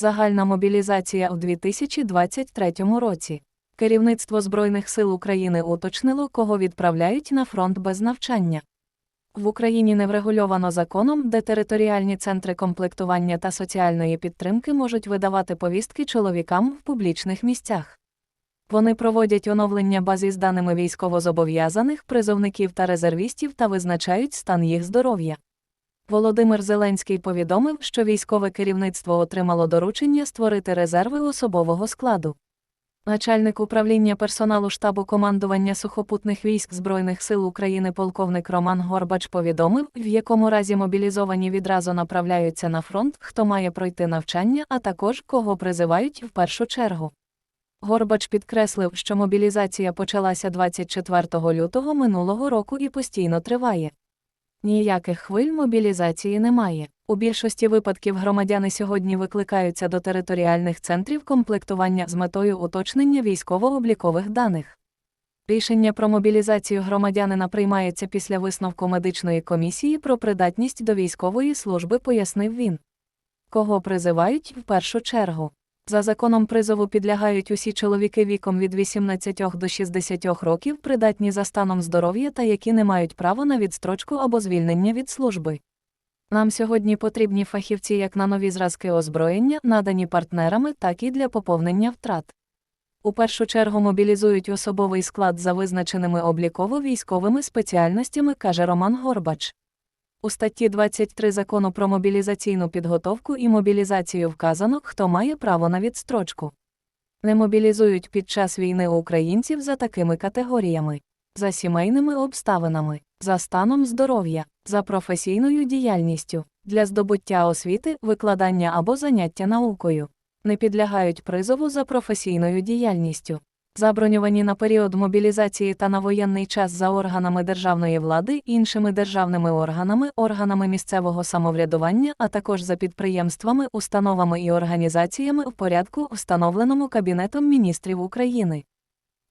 Загальна мобілізація у 2023 році. Керівництво Збройних сил України уточнило, кого відправляють на фронт без навчання. В Україні не врегульовано законом, де територіальні центри комплектування та соціальної підтримки можуть видавати повістки чоловікам в публічних місцях. Вони проводять оновлення бази з даними військовозобов'язаних, призовників та резервістів та визначають стан їх здоров'я. Володимир Зеленський повідомив, що військове керівництво отримало доручення створити резерви особового складу. Начальник управління персоналу штабу командування сухопутних військ Збройних сил України полковник Роман Горбач повідомив, в якому разі мобілізовані відразу направляються на фронт, хто має пройти навчання, а також кого призивають в першу чергу. Горбач підкреслив, що мобілізація почалася 24 лютого минулого року і постійно триває. Ніяких хвиль мобілізації немає. У більшості випадків громадяни сьогодні викликаються до територіальних центрів комплектування з метою уточнення військово-облікових даних. Рішення про мобілізацію громадянина приймається після висновку медичної комісії про придатність до військової служби, пояснив він. Кого призивають в першу чергу. За законом призову підлягають усі чоловіки віком від 18 до 60 років, придатні за станом здоров'я та які не мають права на відстрочку або звільнення від служби. Нам сьогодні потрібні фахівці як на нові зразки озброєння, надані партнерами, так і для поповнення втрат. У першу чергу мобілізують особовий склад за визначеними обліково-військовими спеціальностями, каже Роман Горбач. У статті 23 закону про мобілізаційну підготовку і мобілізацію вказано, хто має право на відстрочку. Не мобілізують під час війни українців за такими категоріями: за сімейними обставинами, за станом здоров'я, за професійною діяльністю, для здобуття освіти, викладання або заняття наукою. Не підлягають призову за професійною діяльністю. Заброньовані на період мобілізації та на воєнний час за органами державної влади, іншими державними органами, органами місцевого самоврядування, а також за підприємствами, установами і організаціями в порядку, встановленому Кабінетом міністрів України.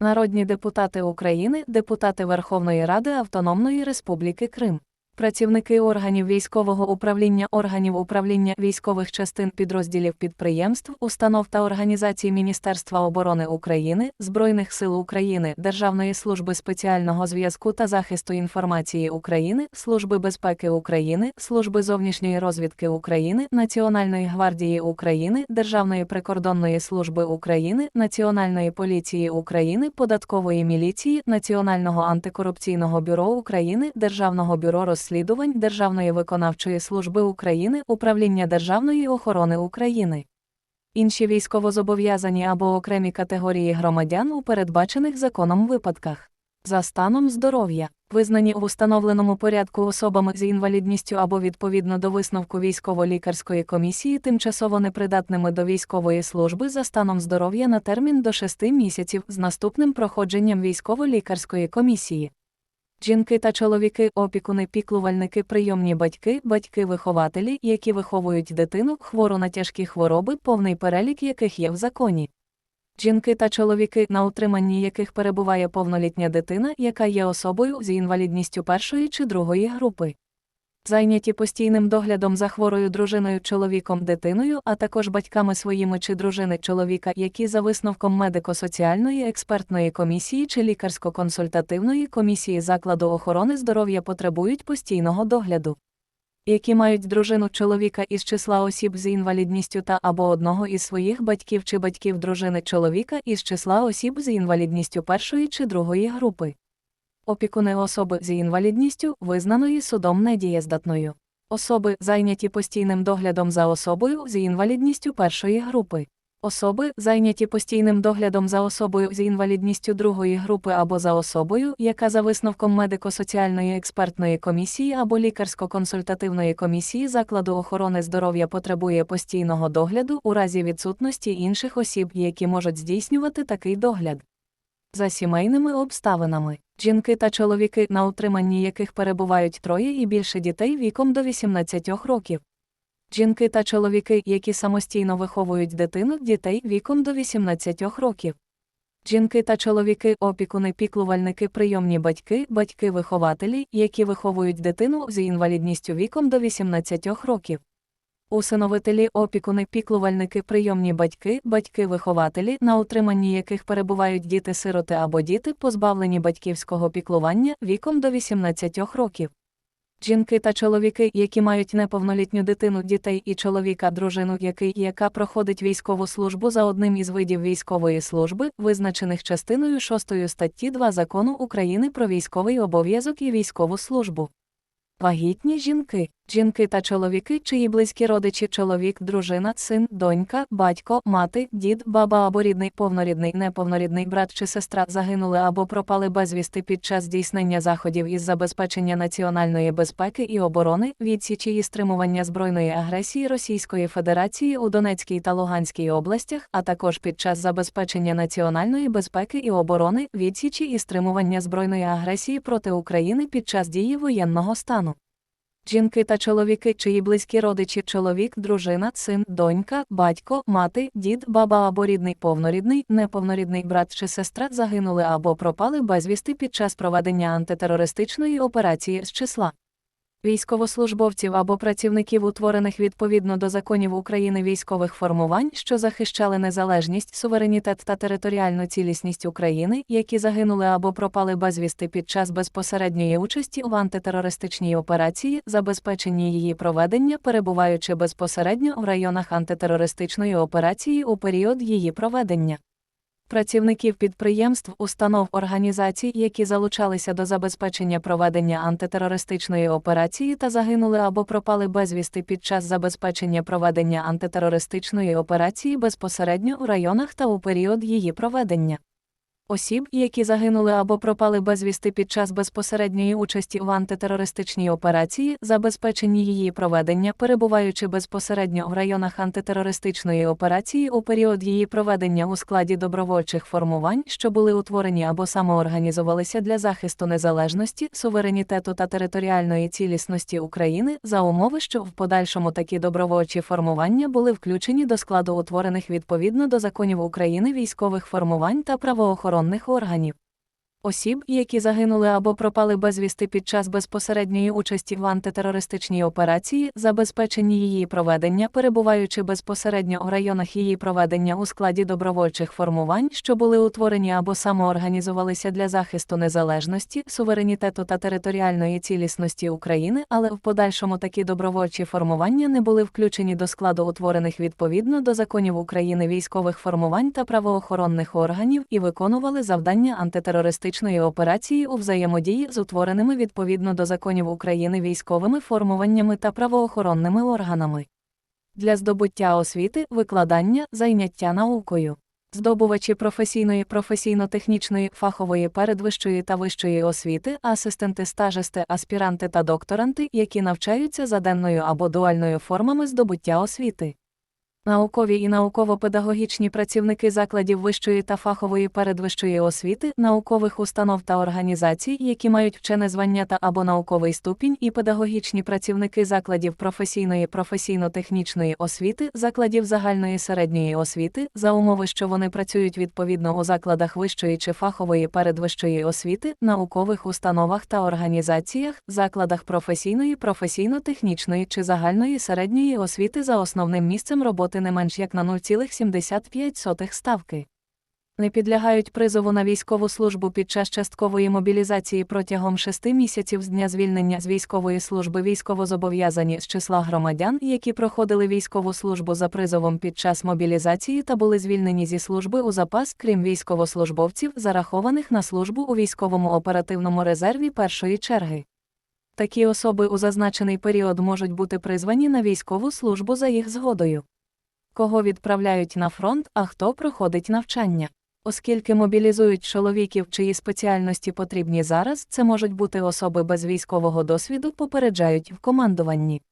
Народні депутати України, депутати Верховної Ради Автономної Республіки Крим. Працівники органів військового управління, органів управління військових частин підрозділів підприємств, установ та організацій Міністерства оборони України, Збройних сил України, Державної служби спеціального зв'язку та захисту інформації України, Служби безпеки України, Служби зовнішньої розвідки України, Національної гвардії України, Державної прикордонної служби України, Національної поліції України, Податкової міліції, Національного антикорупційного бюро України, Державного бюро розслідування розслідувань Державної виконавчої служби України, Управління Державної охорони України. Інші військовозобов'язані або окремі категорії громадян у передбачених законом випадках. За станом здоров'я, визнані в установленому порядку особами з інвалідністю або відповідно до висновку військово-лікарської комісії тимчасово непридатними до військової служби за станом здоров'я на термін до 6 місяців з наступним проходженням військово-лікарської комісії жінки та чоловіки, опікуни, піклувальники, прийомні батьки, батьки-вихователі, які виховують дитину, хвору на тяжкі хвороби, повний перелік яких є в законі. Жінки та чоловіки, на утриманні яких перебуває повнолітня дитина, яка є особою з інвалідністю першої чи другої групи зайняті постійним доглядом за хворою дружиною чоловіком дитиною, а також батьками своїми чи дружини чоловіка, які за висновком медико-соціальної експертної комісії чи лікарсько-консультативної комісії закладу охорони здоров'я потребують постійного догляду. Які мають дружину чоловіка із числа осіб з інвалідністю та або одного із своїх батьків чи батьків дружини чоловіка із числа осіб з інвалідністю першої чи другої групи опікуни особи з інвалідністю, визнаної судом недієздатною, особи, зайняті постійним доглядом за особою з інвалідністю першої групи, особи, зайняті постійним доглядом за особою з інвалідністю другої групи або за особою, яка за висновком медико-соціальної експертної комісії або лікарсько-консультативної комісії закладу охорони здоров'я потребує постійного догляду у разі відсутності інших осіб, які можуть здійснювати такий догляд. За сімейними обставинами жінки та чоловіки, на утриманні яких перебувають троє і більше дітей віком до 18 років. Жінки та чоловіки, які самостійно виховують дитину дітей віком до 18 років. Жінки та чоловіки, опікуни, піклувальники, прийомні батьки, батьки-вихователі, які виховують дитину з інвалідністю віком до 18 років. Усиновителі, опікуни, піклувальники, прийомні батьки, батьки-вихователі, на утриманні яких перебувають діти-сироти або діти, позбавлені батьківського піклування віком до 18 років. Жінки та чоловіки, які мають неповнолітню дитину, дітей і чоловіка, дружину, який яка проходить військову службу за одним із видів військової служби, визначених частиною 6 статті 2 закону України про військовий обов'язок і військову службу. Вагітні жінки, жінки та чоловіки, чиї близькі родичі, чоловік, дружина, син, донька, батько, мати, дід, баба або рідний, повнорідний, неповнорідний брат чи сестра загинули або пропали безвісти під час здійснення заходів із забезпечення національної безпеки і оборони, відсічі і стримування збройної агресії Російської Федерації у Донецькій та Луганській областях, а також під час забезпечення національної безпеки і оборони, відсічі і стримування збройної агресії проти України під час дії воєнного стану. Жінки та чоловіки, чиї близькі родичі, чоловік, дружина, син, донька, батько, мати, дід, баба або рідний повнорідний, неповнорідний брат чи сестра загинули або пропали безвісти під час проведення антитерористичної операції з числа військовослужбовців або працівників, утворених відповідно до законів України військових формувань, що захищали незалежність, суверенітет та територіальну цілісність України, які загинули або пропали безвісти під час безпосередньої участі в антитерористичній операції, забезпеченні її проведення, перебуваючи безпосередньо в районах антитерористичної операції у період її проведення працівників підприємств, установ організацій, які залучалися до забезпечення проведення антитерористичної операції та загинули або пропали безвісти під час забезпечення проведення антитерористичної операції безпосередньо у районах та у період її проведення осіб, які загинули або пропали безвісти під час безпосередньої участі в антитерористичній операції, забезпеченні її проведення, перебуваючи безпосередньо в районах антитерористичної операції у період її проведення у складі добровольчих формувань, що були утворені або самоорганізувалися для захисту незалежності, суверенітету та територіальної цілісності України за умови, що в подальшому такі добровольчі формування були включені до складу утворених відповідно до законів України військових формувань та правоохоронних правоохоронних органів. Осіб, які загинули або пропали безвісти під час безпосередньої участі в антитерористичній операції, забезпечені її проведення, перебуваючи безпосередньо в районах її проведення у складі добровольчих формувань, що були утворені або самоорганізувалися для захисту незалежності, суверенітету та територіальної цілісності України, але в подальшому такі добровольчі формування не були включені до складу утворених відповідно до законів України військових формувань та правоохоронних органів і виконували завдання антитерористичної терористичної операції у взаємодії з утвореними відповідно до законів України військовими формуваннями та правоохоронними органами. Для здобуття освіти, викладання, зайняття наукою. Здобувачі професійної, професійно-технічної, фахової передвищої та вищої освіти, асистенти, стажисти, аспіранти та докторанти, які навчаються за денною або дуальною формами здобуття освіти. Наукові і науково-педагогічні працівники закладів вищої та фахової передвищої освіти, наукових установ та організацій, які мають вчене звання та або науковий ступінь, і педагогічні працівники закладів професійної професійно-технічної освіти, закладів загальної середньої освіти, за умови, що вони працюють відповідно у закладах вищої чи фахової передвищої освіти, наукових установах та організаціях, закладах професійної професійно-технічної чи загальної середньої освіти за основним місцем роботи роботи не менш як на 0,75 ставки. Не підлягають призову на військову службу під час часткової мобілізації протягом шести місяців з дня звільнення з військової служби військовозобов'язані з числа громадян, які проходили військову службу за призовом під час мобілізації та були звільнені зі служби у запас, крім військовослужбовців, зарахованих на службу у військовому оперативному резерві першої черги. Такі особи у зазначений період можуть бути призвані на військову службу за їх згодою кого відправляють на фронт, а хто проходить навчання. Оскільки мобілізують чоловіків, чиї спеціальності потрібні зараз, це можуть бути особи без військового досвіду, попереджають в командуванні.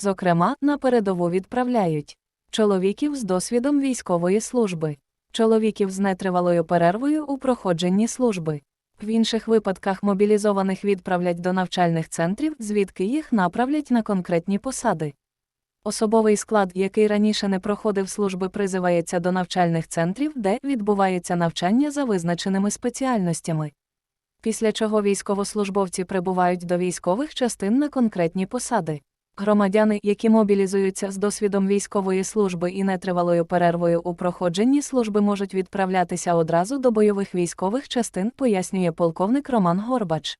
Зокрема, на передову відправляють чоловіків з досвідом військової служби, чоловіків з нетривалою перервою у проходженні служби. В інших випадках мобілізованих відправлять до навчальних центрів, звідки їх направлять на конкретні посади. Особовий склад, який раніше не проходив служби, призивається до навчальних центрів, де відбувається навчання за визначеними спеціальностями. Після чого військовослужбовці прибувають до військових частин на конкретні посади. Громадяни, які мобілізуються з досвідом військової служби і нетривалою перервою у проходженні служби можуть відправлятися одразу до бойових військових частин, пояснює полковник Роман Горбач.